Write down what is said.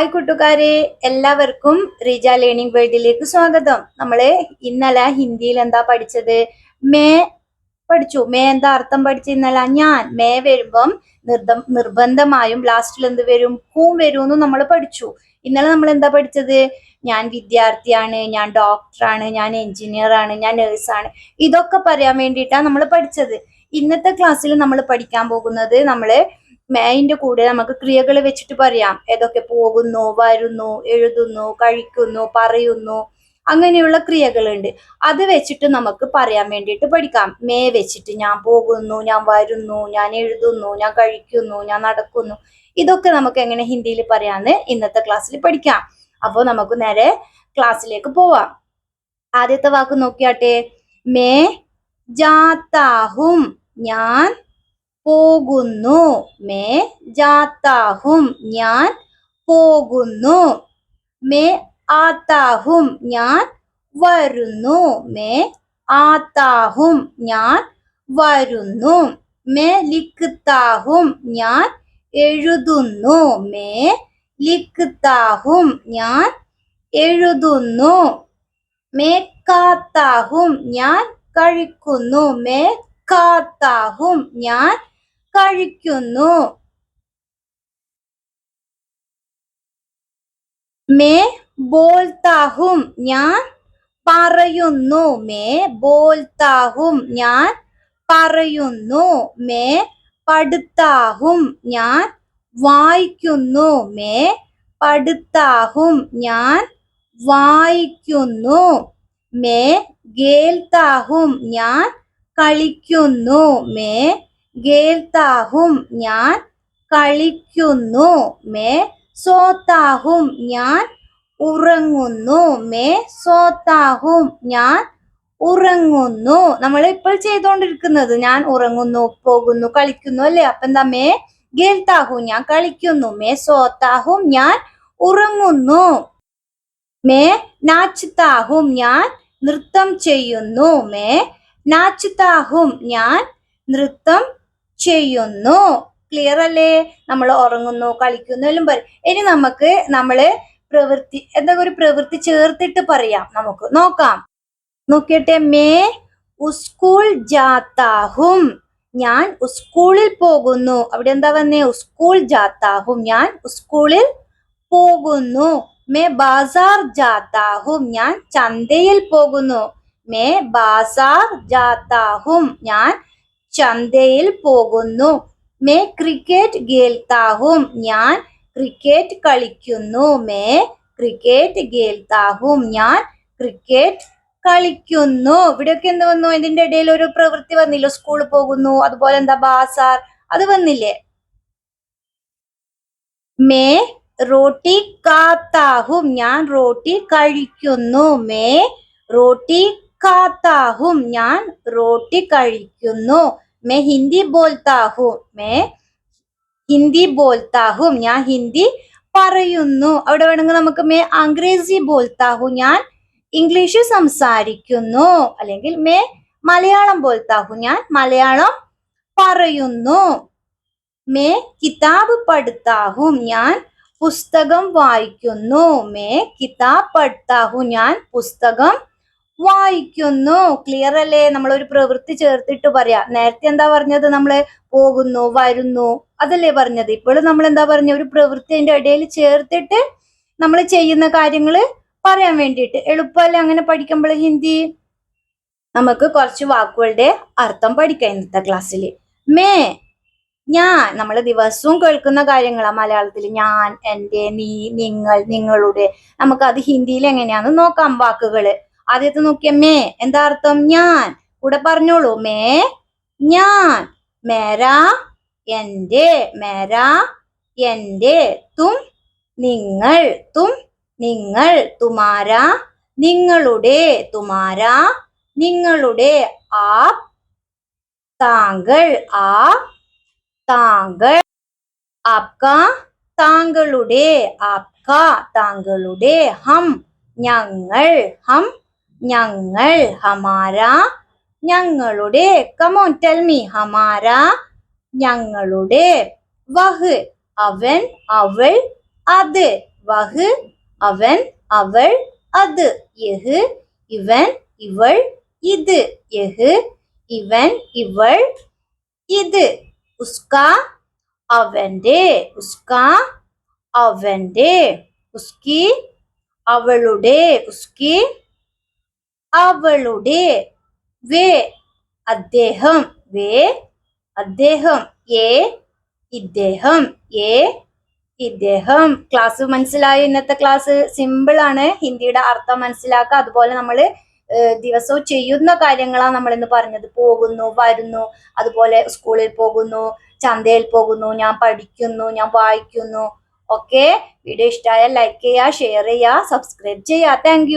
Hi കൂട്ടുകാരെ എല്ലാവർക്കും Reeja learning വേൾഡിലേക്ക് സ്വാഗതം. നമ്മൾ ഇന്നലെ ഹിന്ദിയിൽ എന്താ പഠിച്ചത്? മേ പഠിച്ചു. മേ എന്താ അർത്ഥം പഠിച്ചു ഇന്നലെ? ഞാൻ മേ വരുമ്പം നിർബ നിർബന്ധമായും ലാസ്റ്റിൽ എന്ത് വരും? ഹൂം വരും എന്ന് നമ്മൾ പഠിച്ചു. ഇന്നലെ നമ്മൾ എന്താ പഠിച്ചത്? ഞാൻ വിദ്യാർത്ഥിയാണ് ഞാൻ ഡോക്ടറാണ് ഞാൻ എഞ്ചിനീയർ ആണ് ഞാൻ നേഴ്സാണ് ഇതൊക്കെ പറയാൻ വേണ്ടിയിട്ടാണ് നമ്മൾ പഠിച്ചത്. ഇന്നത്തെ ക്ലാസ്സിൽ നമ്മൾ പഠിക്കാൻ പോകുന്നത് നമ്മൾ മേയിന്റെ കൂടെ നമുക്ക് ക്രിയകൾ വെച്ചിട്ട് പറയാം. ഏതൊക്കെ പോകുന്നു വരുന്നു എഴുതുന്നു കഴിക്കുന്നു പറയുന്നു. അങ്ങനെയുള്ള ക്രിയകളുണ്ട്. അത് വെച്ചിട്ട് നമുക്ക് പറയാൻ വേണ്ടിയിട്ട് പഠിക്കാം. മേ വെച്ചിട്ട് ഞാൻ പോകുന്നു ഞാൻ വരുന്നു ഞാൻ എഴുതുന്നു ഞാൻ കഴിക്കുന്നു ഞാൻ നടക്കുന്നു. ഇതൊക്കെ നമുക്ക് എങ്ങനെ ഹിന്ദിയിൽ പറയാന്ന് ഇന്നത്തെ ക്ലാസ്സിൽ പഠിക്കാം. അപ്പോൾ നമുക്ക് നേരെ ക്ലാസ്സിലേക്ക് പോവാം. ആദ്യത്തെ വാക്ക് നോക്കിയാട്ടെ. മേ ജാത്താഹും ഞാൻ പോകുന്നു മേ ജാത്താഹും ഞാൻ പോകുന്നു. മേ ആത്താഹും ഞാൻ വരുന്നു. മേ ആത്താഹും ഞാൻ വരുന്നു. മേ ലിഖ്താഹും ഞാൻ എഴുതുന്നു. മേ ലിഖ്താഹും ഞാൻ എഴുതുന്നു. മേ കാത്താഹും ഞാൻ കഴിക്കുന്നു. മേ കാത്താഹും ഞാൻ കഴിക്കുന്നു. മേ ബോൾത്താഹും ഞാൻ പറയുന്നു. മേ ബോൾത്താഹും ഞാൻ പറയുന്നു. മേ പടുത്താഹും ഞാൻ വായിക്കുന്നു. മേ പടുത്താഹും ഞാൻ വായിക്കുന്നു. മേ ഗേൽത്താഹും ഞാൻ കളിക്കുന്നു. മേ ഗേൽത്താഹും ഞാൻ കളിക്കുന്നു. മേ സോത്താഹും ഞാൻ ഉറങ്ങുന്നു. മേ സോത്താഹും ഞാൻ ഉറങ്ങുന്നു. നമ്മൾ ഇപ്പോൾ ചെയ്തുകൊണ്ടിരിക്കുന്നത് ഞാൻ ഉറങ്ങുന്നു പോകുന്നു കളിക്കുന്നു അല്ലേ? അപ്പൊ എന്താ മേ ഗേൽത്താഹും ഞാൻ കളിക്കുന്നു. മേ സോത്താഹും ഞാൻ ഉറങ്ങുന്നു. മേ നാച്ചുത്താഹും ഞാൻ നൃത്തം ചെയ്യുന്നു. മേ നാച്ചുത്താഹും ഞാൻ നൃത്തം ചെയ്യുന്നു. ക്ലിയർ അല്ലേ? നമ്മൾ ഉറങ്ങുന്നു കളിക്കുന്നു എല്ലാം പറയും ഇനി നമുക്ക് നമ്മൾ പ്രവൃത്തി എന്താ ഒരു പ്രവൃത്തി ചേർത്തിട്ട് പറയാം. നമുക്ക് നോക്കാം. നോക്കിയട്ടെ മേ ഉസ്കൂൾ ജാത്താഹും. ഞാൻ സ്കൂളിൽ പോകുന്നു. അവിടെ എന്താ വന്നേ? സ്കൂൾ ജാത്താഹും. ഞാൻ സ്കൂളിൽ പോകുന്നു. മേ ബാസാർ ജാത്താഹും. ഞാൻ ചന്തയിൽ പോകുന്നു. മേ ബാസാർ ജാത്താഹും. ഞാൻ ചന്തയിൽ പോകുന്നു. മേ ക്രിക്കറ്റ് ഗേൽത്താഹും ഞാൻ ക്രിക്കറ്റ് കളിക്കുന്നു. മേ ക്രിക്കറ്റ് ഗേൽത്താഹും ഞാൻ ക്രിക്കറ്റ് കളിക്കുന്നു. ഇവിടെയൊക്കെ എന്ത് വന്നു? ഇതിന്റെ ഇടയിൽ ഒരു പ്രവൃത്തി വന്നില്ല? സ്കൂളിൽ പോകുന്നു. അതുപോലെ എന്താ? ബാസാർ. അത് വന്നില്ലേ? മേ റോട്ടി കാത്താഹും ഞാൻ റോട്ടി കഴിക്കുന്നു. മേ റോട്ടി കാത്താഹും ഞാൻ റോട്ടി കഴിക്കുന്നു. മേ ഹിന്ദി ബോൽത്താഹും മേ ഹിന്ദി ബോൽത്താഹും ഞാൻ ഹിന്ദി പറയുന്നു. അവിടെ വേണമെങ്കിൽ നമുക്ക് മേ അംഗ്രേസി ബോൽത്താഹു ഞാൻ ഇംഗ്ലീഷ് സംസാരിക്കുന്നു. അല്ലെങ്കിൽ മേ മലയാളം ബോൽത്താഹു ഞാൻ മലയാളം പറയുന്നു. മേ കിതാബ് പഠിത്താഹും ഞാൻ പുസ്തകം വായിക്കുന്നു. മേ കിതാബ് പഠിത്താഹു ഞാൻ പുസ്തകം വായിക്കുന്നു. ക്ലിയർ അല്ലേ? നമ്മൾ ഒരു പ്രവൃത്തി ചേർത്തിട്ട് പറയാ. നേരത്തെ എന്താ പറഞ്ഞത്? നമ്മൾ പോകുന്നു വരുന്നു അതല്ലേ പറഞ്ഞത്. ഇപ്പോഴും നമ്മൾ എന്താ പറഞ്ഞ? ഒരു പ്രവൃത്തി അതിന്റെ ഇടയിൽ ചേർത്തിട്ട് നമ്മൾ ചെയ്യുന്ന കാര്യങ്ങൾ പറയാൻ വേണ്ടിയിട്ട്. എളുപ്പമല്ലേ അങ്ങനെ പഠിക്കുമ്പോൾ ഹിന്ദി? നമുക്ക് കുറച്ച് വാക്കുകളുടെ അർത്ഥം പഠിക്കാം ഇന്നത്തെ ക്ലാസ്സിൽ. മേ ഞാൻ നമ്മൾ ദിവസവും കേൾക്കുന്ന കാര്യങ്ങളാണ് മലയാളത്തിൽ. ഞാൻ എന്റെ നീ നിങ്ങൾ നിങ്ങളുടെ. നമുക്ക് അത് ഹിന്ദിയിൽ എങ്ങനെയാന്ന് നോക്കാം വാക്കുകൾ ആദ്യത്തെ നോക്കിയ മേ. എന്താ അർത്ഥം? ഞാൻ. കൂടെ പറഞ്ഞോളൂ. മേ ഞാൻ. മേരാ എന്റെ. മേരാ എന്റെ. തും നിങ്ങൾ തും നിങ്ങൾ തുമാരാ. നിങ്ങളുടെ തുമാരാ. നിങ്ങളുടെ ആ താങ്കൾ ആ താങ്കൾ ആപ്ക. താങ്കളുടെ ആപ്ക. താങ്കളുടെ ഹം. ഞങ്ങൾ ഹം. ഞങ്ങൾ ഹമാര ഞങ്ങളുടെ കമോൺ ടെൽമി ഹമാര ഞങ്ങളുടെ വഹ് അവൻ അവൾ അത് വഹ് അവൻ അവൾ അത് യഹ് ഇവൻ ഇവൾ ഇത് യഹ് ഇവൻ ഇവൾ ഇത് ഉസ്ക അവന്റെ ഉസ്ക അവന്റെ ഉസ്കി അവളുടെ ഉസ്കി അവളുടെ വേ അദ്ദേഹം വേ അദ്ദേഹം ഏ ഇദ്ദേഹം ഏ ഇദ്ദേഹം. ക്ലാസ് മനസ്സിലായോ? ഇന്നത്തെ ക്ലാസ് സിമ്പിൾ ആണ്. ഹിന്ദിയുടെ അർത്ഥം മനസ്സിലാക്കുക. അതുപോലെ നമ്മൾ ദിവസവും ചെയ്യുന്ന കാര്യങ്ങളാണ് നമ്മൾ ഇന്ന് പറഞ്ഞത്. പോകുന്നു വരുന്നു അതുപോലെ സ്കൂളിൽ പോകുന്നു ചന്തയിൽ പോകുന്നു ഞാൻ പഠിക്കുന്നു ഞാൻ വായിക്കുന്നു. ഓക്കെ വീഡിയോ ഇഷ്ടമായാൽ ലൈക്ക് ചെയ്യുക ഷെയർ ചെയ്യുക സബ്സ്ക്രൈബ് ചെയ്യുക. താങ്ക്